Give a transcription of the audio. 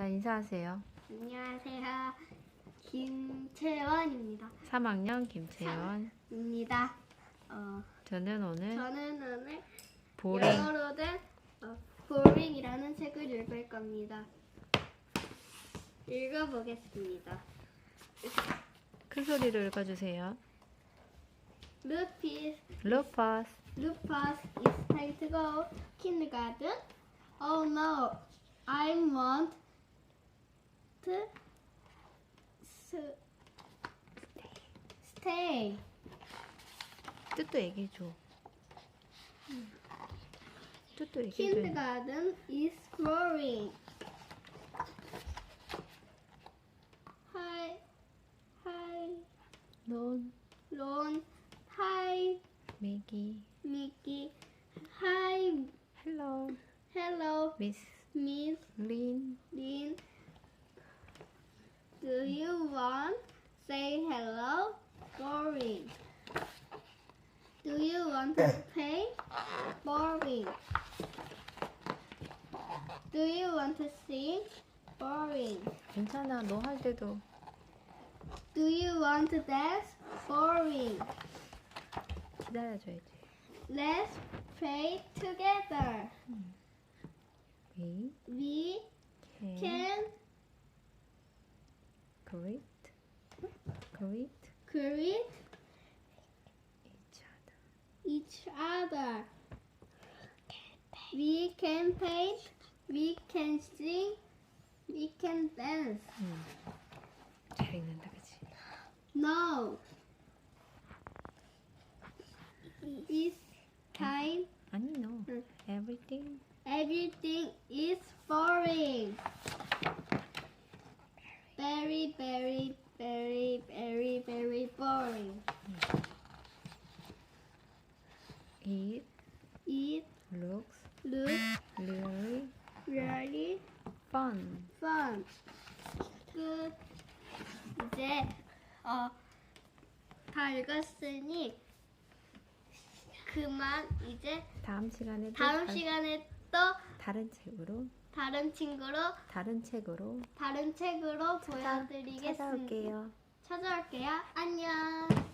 자, 인사하세요. 안녕하세요. 김채원입니다. 3학년 김채연. 입니다. 어, 저는 오늘 저는 오늘 보링 영어로 된 어, 보링이라는 책을 읽을 겁니다. 읽어보겠습니다. 큰 소리로 읽어주세요. 루피스 루퍼스. Lupus, it's time to go kindergarten. Oh no, I want to s- stay. 뜻도 얘기해줘. 뜻도 얘기해줘. Kindergarten is boring. Hi, hi, 넌 Ron. Hi, 매기. Mickey. Hi, 헬로. hello, 미스 Miss 린. Lin. Do you want say hello? Boring. Do you want to play? Boring. Do you want to sing? Boring. 괜찮아. 너 할 때도 Do you want to dance? Boring. 기다려줘야지. Let's play together. We We can can greet greet greet each other. each other. We can paint, we can sing, we can dance. 음. 잘 읽는다, 그치? No. It's time 아니, no. 응. Everything everything is boring. Very, very, it It looks looks really really fun. fun. 끝. 이제 어, 다 읽었으니 그만 이제 다음 시간에 또 다음 다- 시간에 또 다른 책으로 다른 친구로 다른 책으로 다른 책으로 찾아, 보여드리겠습니다. 찾아올게요. 찾아올게요. 안녕.